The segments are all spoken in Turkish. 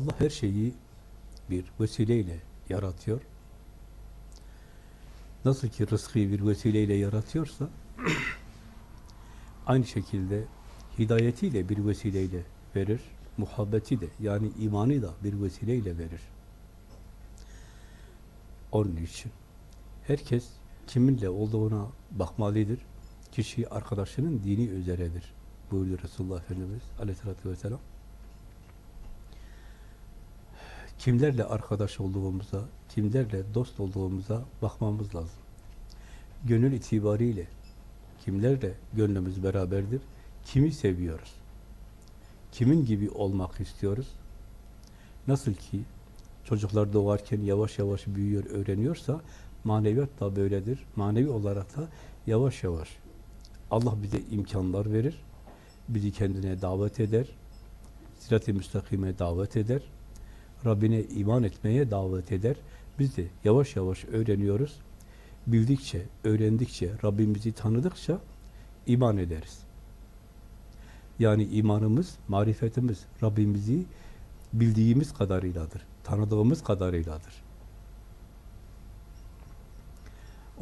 Allah her şeyi bir vesileyle yaratıyor. Nasıl ki rızkı bir vesileyle yaratıyorsa aynı şekilde hidayetiyle bir vesileyle verir. Muhabbeti de yani imanı da bir vesileyle verir. Onun için herkes kiminle olduğuna bakmalıdır. Kişi arkadaşının dini üzeredir. Buyuruyor Resulullah Efendimiz aleyhissalatü vesselam. Kimlerle arkadaş olduğumuza, kimlerle dost olduğumuza bakmamız lazım. Gönül itibariyle kimlerle gönlümüz beraberdir, kimi seviyoruz, kimin gibi olmak istiyoruz. Nasıl ki çocuklar doğarken yavaş yavaş büyüyor, öğreniyorsa maneviyat da böyledir. Manevi olarak da yavaş yavaş Allah bize imkanlar verir, bizi kendine davet eder, sirat-i müstakime davet eder, Rabbine iman etmeye davet eder. Biz de yavaş yavaş öğreniyoruz. Bildikçe, öğrendikçe, Rabbimizi tanıdıkça iman ederiz. Yani imanımız, marifetimiz Rabbimizi bildiğimiz kadarıyladır, tanıdığımız kadarıyladır.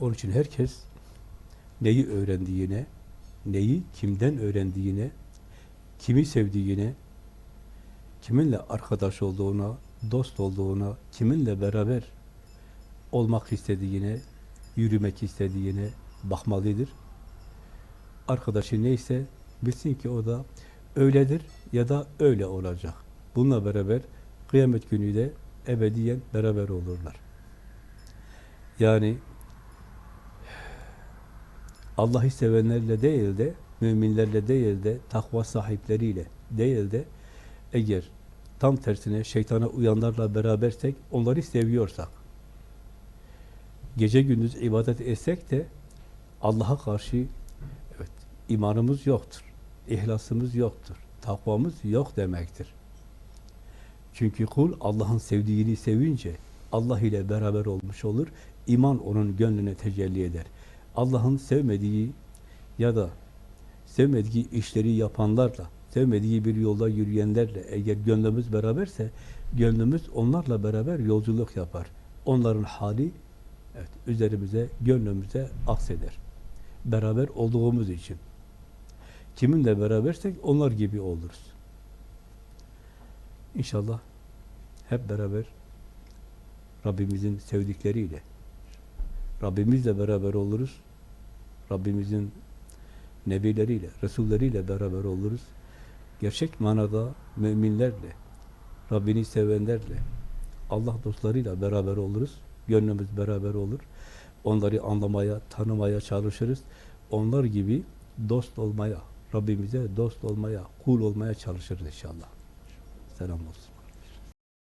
Onun için herkes neyi öğrendiğine, neyi kimden öğrendiğine, kimi sevdiğine, kiminle arkadaş olduğuna, dost olduğuna, kiminle beraber olmak istediğine, yürümek istediğine bakmalıdır. Arkadaşı neyse bilsin ki o da öyledir ya da öyle olacak. Bununla beraber kıyamet günü de ebediyen beraber olurlar. Yani Allah'ı sevenlerle değil de, müminlerle değil de, takva sahipleriyle değil de, eğer tam tersine şeytana uyanlarla berabersek, onları seviyorsak, gece gündüz ibadet etsek de Allah'a karşı evet imanımız yoktur, ihlasımız yoktur, takvamız yok demektir. Çünkü kul Allah'ın sevdiğini sevince Allah ile beraber olmuş olur, iman onun gönlüne tecelli eder. Allah'ın sevmediği ya da sevmediği işleri yapanlarla, sevmediği bir yolda yürüyenlerle eğer gönlümüz beraberse, gönlümüz onlarla beraber yolculuk yapar. Onların hali evet, üzerimize, gönlümüze akseder. Beraber olduğumuz için. Kiminle berabersek onlar gibi oluruz. İnşallah hep beraber Rabbimizin sevdikleriyle Rabbimizle beraber oluruz. Rabbimizin nebileriyle, resulleriyle beraber oluruz. Gerçek manada müminlerle, Rabbini sevenlerle, Allah dostlarıyla beraber oluruz. Gönlümüz beraber olur. Onları anlamaya, tanımaya çalışırız. Onlar gibi dost olmaya, Rabbimize dost olmaya, kul olmaya çalışırız inşallah. Selam olsun.